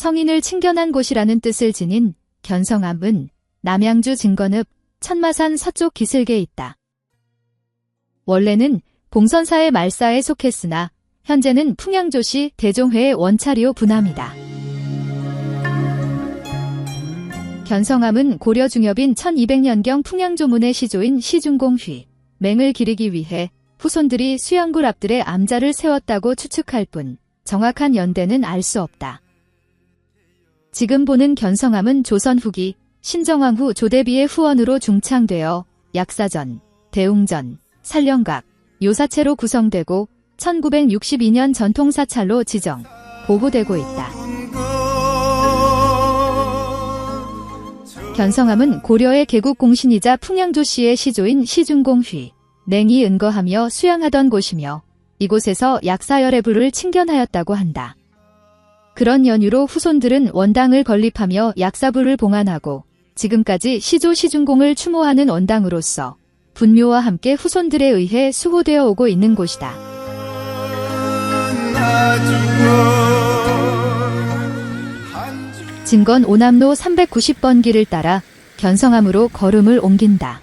성인을 친견한 곳이라는 뜻을 지닌 견성암은 남양주 진건읍 천마산 서쪽 기슭에 있다. 원래는 봉선사의 말사에 속했으나 현재는 풍양조시 대종회의 원차리오 분함이다. 견성암은 고려 중엽인 1200년경 풍양조문의 시조인 시중공휘, 맹을 기리기 위해 후손들이 수양굴 앞들에 암자를 세웠다고 추측할 뿐 정확한 연대는 알 수 없다. 지금 보는 견성암은 조선 후기 신정왕 후 조대비의 후원으로 중창되어 약사전, 대웅전, 살령각, 요사체로 구성되고 1962년 전통사찰로 지정, 보호되고 있다. 견성암은 고려의 개국 공신이자 풍양조 씨의 시조인 시중공휘, 냉이 은거하며 수양하던 곳이며 이곳에서 약사열의 불을 친견하였다고 한다. 그런 연유로 후손들은 원당을 건립하며 약사부를 봉안하고 지금까지 시조 시중공을 추모하는 원당으로서 분묘와 함께 후손들에 의해 수호되어 오고 있는 곳이다. 진건 오남로 390번 길을 따라 견성암으로 걸음을 옮긴다.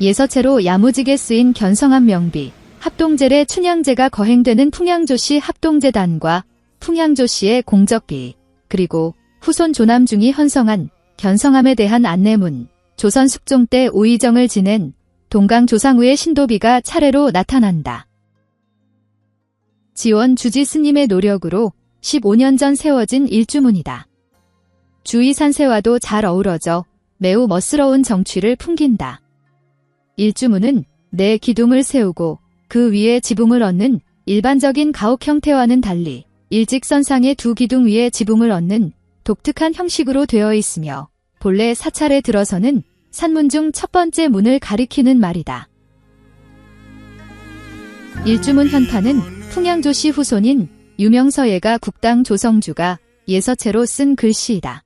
예서체로 야무지게 쓰인 견성암 명비, 합동제례 춘향제가 거행되는 풍양조시 합동제단과 풍양조씨의 공적비, 그리고 후손 조남 중이 헌성한 견성암에 대한 안내문, 조선 숙종 때 우의정을 지낸 동강 조상우의 신도비가 차례로 나타난다. 지원 주지 스님의 노력으로 15년 전 세워진 일주문이다. 주위 산세와도 잘 어우러져 매우 멋스러운 정취를 풍긴다. 일주문은 내 기둥을 세우고 그 위에 지붕을 얻는 일반적인 가옥 형태와는 달리 일직선상의 두 기둥 위에 지붕을 얻는 독특한 형식으로 되어 있으며 본래 사찰에 들어서는 산문 중 첫 번째 문을 가리키는 말이다. 일주문 현판은 풍양조씨 후손인 유명서예가 국당 조성주가 예서체로 쓴 글씨이다.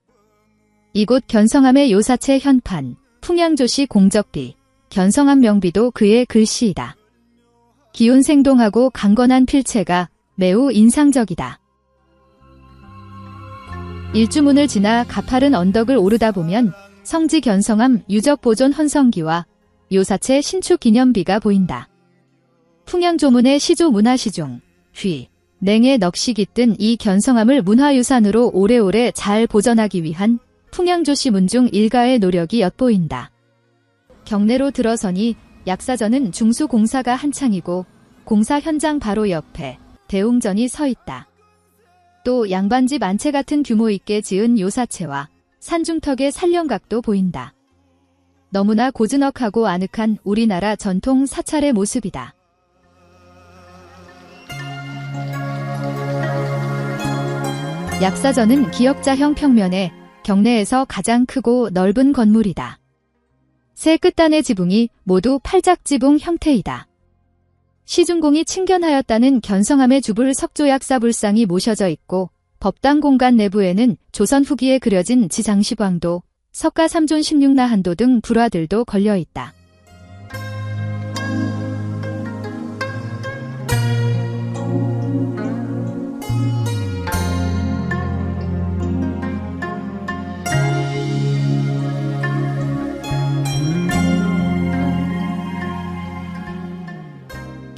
이곳 견성암의 요사체 현판, 풍양조씨 공적비, 견성암 명비도 그의 글씨이다. 기운 생동하고 강건한 필체가 매우 인상적이다. 일주문을 지나 가파른 언덕을 오르다 보면 성지 견성암 유적 보존 헌성기와 요사체 신축 기념비가 보인다. 풍양조문의 시조 문화시종, 휘, 냉의 넋이 깃든 이 견성암을 문화유산으로 오래오래 잘 보존하기 위한 풍양조시 문중 일가의 노력이 엿보인다. 경내로 들어서니 약사전은 중수공사가 한창이고 공사 현장 바로 옆에 대웅전이 서 있다. 또 양반집 안채 같은 규모 있게 지은 요사체와 산중턱의 살령각도 보인다. 너무나 고즈넉하고 아늑한 우리나라 전통 사찰의 모습이다. 약사전은 기역자형 평면에 경내에서 가장 크고 넓은 건물이다. 세 끝단의 지붕이 모두 팔작지붕 형태이다. 시중공이 친견하였다는 견성함의 주불 석조약사 불상이 모셔져 있고 법당 공간 내부에는 조선 후기에 그려진 지장시광도, 석가 삼존 16나 한도 등 불화들도 걸려 있다.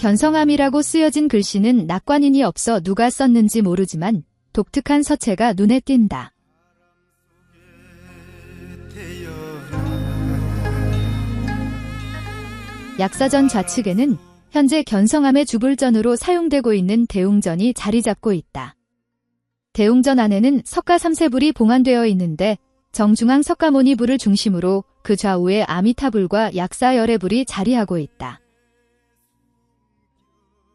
견성암이라고 쓰여진 글씨는 낙관인이 없어 누가 썼는지 모르지만 독특한 서체가 눈에 띈다. 약사전 좌측에는 현재 견성암의 주불전으로 사용되고 있는 대웅전이 자리 잡고 있다. 대웅전 안에는 석가 3세불이 봉안되어 있는데 정중앙 석가모니 불을 중심으로 그 좌우에 아미타불과 약사열의 불이 자리하고 있다.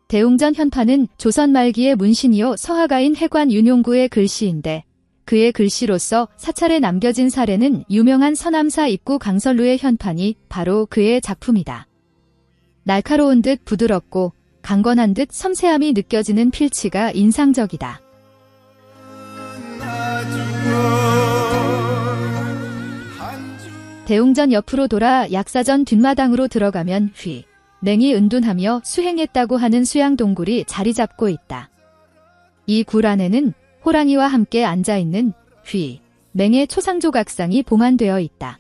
대웅전 현판은 조선 말기의 문신이요 서하가인 해관 윤용구의 글씨인데 그의 글씨로서 사찰에 남겨진 사례는 유명한 서남사 입구 강설루의 현판이 바로 그의 작품이다. 날카로운 듯 부드럽고 강건한 듯 섬세함이 느껴지는 필치가 인상적이다. 대웅전 옆으로 돌아 약사전 뒷마당으로 들어가면 휘, 냉이 은둔하며 수행했다고 하는 수양동굴이 자리 잡고 있다. 이 굴 안에는 호랑이와 함께 앉아있는 휘, 맹의 초상조각상이 봉안되어 있다.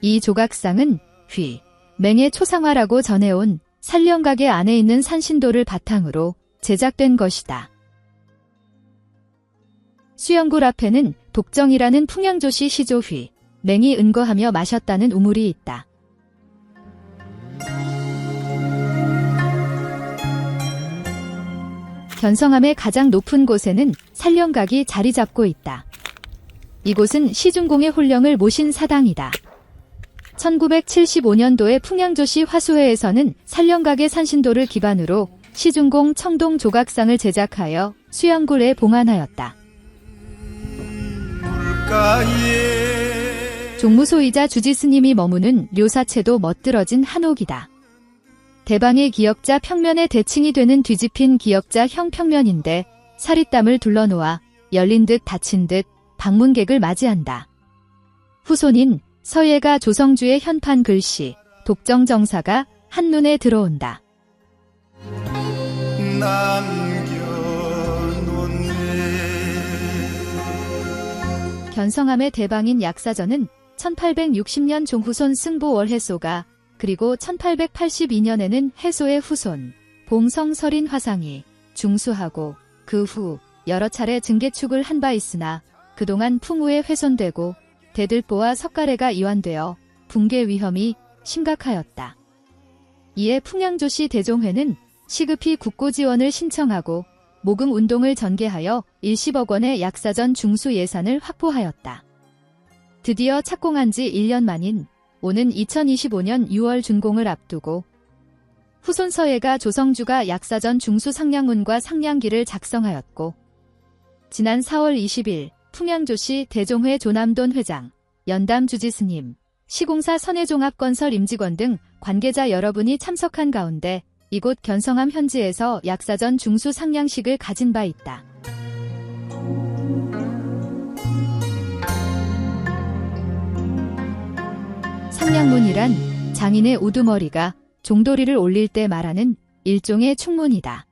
이 조각상은 휘, 맹의 초상화라고 전해온 산령각의 안에 있는 산신도를 바탕으로 제작된 것이다. 수영굴 앞에는 독정이라는 풍양조시 시조휘, 맹이 은거하며 마셨다는 우물이 있다. 견성암의 가장 높은 곳에는 산령각이 자리 잡고 있다. 이곳은 시중공의 홀령을 모신 사당이다. 1975년도에 풍양조시 화수회에서는 산령각의 산신도를 기반으로 시중공 청동 조각상을 제작하여 수영굴에 봉안하였다. 종무소이자 주지스님이 머무는 료사체도 멋들어진 한옥이다. 대방의 기역자 평면의 대칭이 되는 뒤집힌 기역자 형 평면인데 사리땀을 둘러놓아 열린 듯 닫힌 듯 방문객을 맞이한다. 후손인 서예가 조성주의 현판 글씨 독정정사가 한눈에 들어온다. 견성암의 대방인 약사전은 1860년 종후손 승보 월해소가 그리고 1882년에는 해소의 후손 봉성설인 화상이 중수하고 그 후 여러 차례 증개축을 한 바 있으나 그동안 풍우에 훼손되고 대들보와 석가래가 이완되어 붕괴 위험이 심각하였다. 이에 풍양조시 대종회는 시급히 국고 지원을 신청하고 모금 운동을 전개하여 10억 원의 약사전 중수 예산을 확보하였다. 드디어 착공한 지 1년 만인 오는 2025년 6월 준공을 앞두고 후손 서예가 조성주가 약사전 중수 상량문과 상량기를 작성하였고 지난 4월 20일 풍양조시 대종회 조남돈 회장, 연담 주지스님, 시공사 선해종합건설 임직원 등 관계자 여러분이 참석한 가운데 이곳 견성암 현지에서 약사전 중수 상량식을 가진 바 있다. 상량문이란 장인의 우두머리가 종도리를 올릴 때 말하는 일종의 충문이다.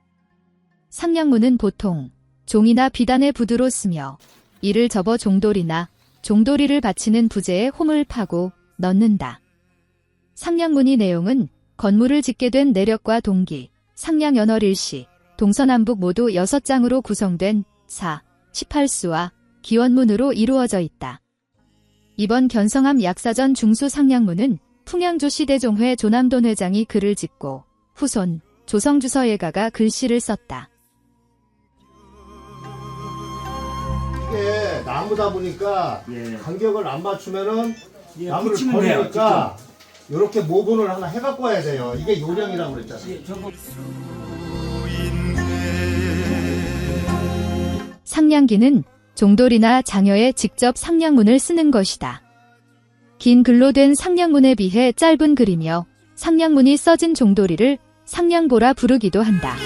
상량문은 보통 종이나 비단의 부두로 쓰며 이를 접어 종돌이나 종돌이를 받치는 부재에 홈을 파고 넣는다. 상량문의 내용은 건물을 짓게 된 내력과 동기, 상량연월 일시, 동서남북 모두 6장으로 구성된 4, 18수와 기원문으로 이루어져 있다. 이번 견성암 약사전 중수 상량문은 풍양조 시대종회 조남돈 회장이 글을 짓고 후손 조성주서 예가가 글씨를 썼다. 이게 나무다 보니까 예. 간격을 안 맞추면은 예, 나무를 붙이면 돼요. 버리니까 이렇게 모분을 하나 해갖고 와야 돼요. 이게 요령이라고 그랬잖아요. 예, 저거 상량기는 종돌이나 장여에 직접 상량문을 쓰는 것이다. 긴 글로 된 상량문에 비해 짧은 글이며 상량문이 써진 종돌이를 상량보라 부르기도 한다.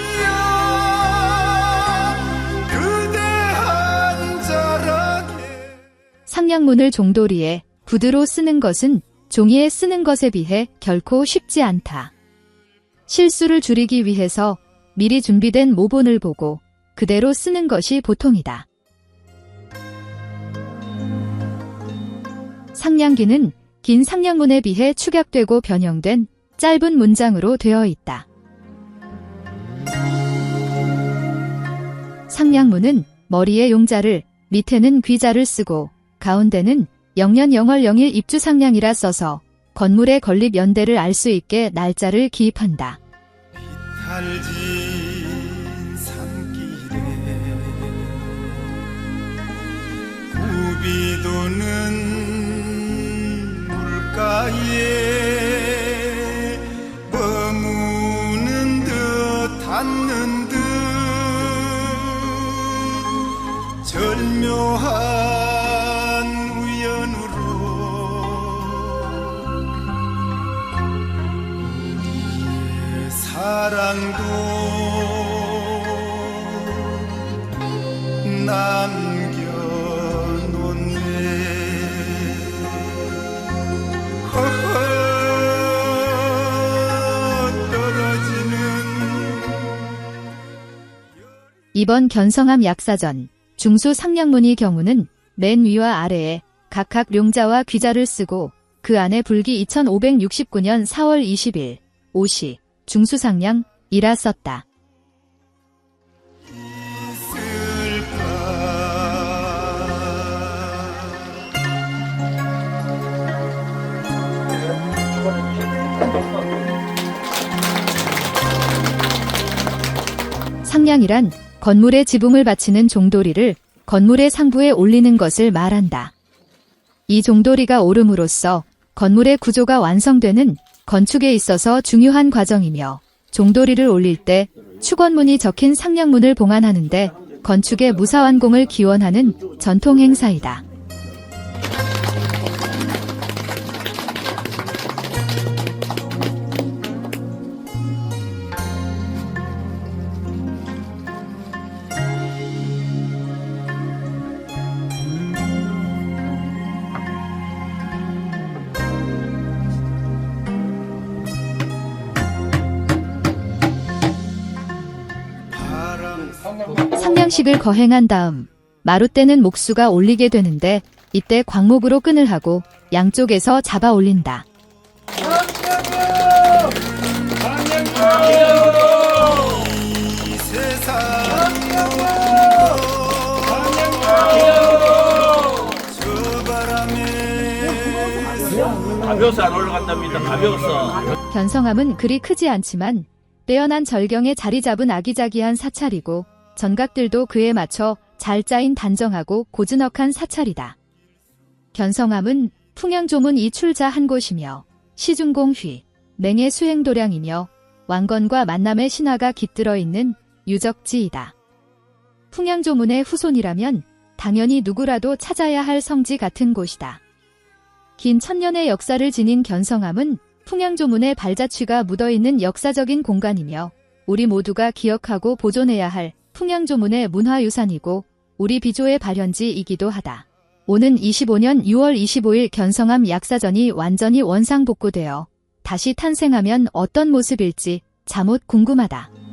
상량문을 종돌이에 부드로 쓰는 것은 종이에 쓰는 것에 비해 결코 쉽지 않다. 실수를 줄이기 위해서 미리 준비된 모본을 보고 그대로 쓰는 것이 보통이다. 상량기는 긴 상량문에 비해 축약되고 변형된 짧은 문장으로 되어 있다. 상량문은 머리에 용자를, 밑에는 귀자를 쓰고 가운데는 영년 영월 영일 입주 상량이라 써서 건물의 건립 연대를 알 수 있게 날짜를 기입한다. 산길에 굽이도는 나의 머무는 듯 닿는 듯 절묘한 우연으로 우리 사랑도 이번 견성암 약사전 중수 상량문의 경우는 맨 위와 아래에 각각 룡자와 귀자를 쓰고 그 안에 불기 2569년 4월 20일 5시 중수상량 이라 썼다. 있을까 상량이란 건물의 지붕을 받치는 종도리를 건물의 상부에 올리는 것을 말한다. 이 종도리가 오름으로써 건물의 구조가 완성되는 건축에 있어서 중요한 과정이며 종도리를 올릴 때 축원문이 적힌 상량문을 봉안하는데 건축의 무사완공을 기원하는 전통 행사이다. 바람 상량식을 거행한 다음 마룻대는 목수가 올리게 되는데 이때 광목으로 끈을 하고 양쪽에서 잡아 올린다. 가벼워서 안 올라간답니다. 가벼워서. 견성암은 그리 크지 않지만 빼어난 절경에 자리 잡은 아기자기한 사찰이고 전각들도 그에 맞춰 잘 짜인 단정하고 고즈넉한 사찰이다. 견성암은 풍양조문 이 출자 한 곳이며 시중공휘, 맹의 수행도량이며 왕건과 만남의 신화가 깃들어 있는 유적지이다. 풍양조문의 후손이라면 당연히 누구라도 찾아야 할 성지 같은 곳이다. 긴 천년의 역사를 지닌 견성암은 풍양조문의 발자취가 묻어있는 역사적인 공간이며 우리 모두가 기억하고 보존해야 할 풍양조문의 문화유산이고 우리 비조의 발현지이기도 하다. 오는 25년 6월 25일 견성암 약사전이 완전히 원상복구되어 다시 탄생하면 어떤 모습일지 잠옷 궁금하다.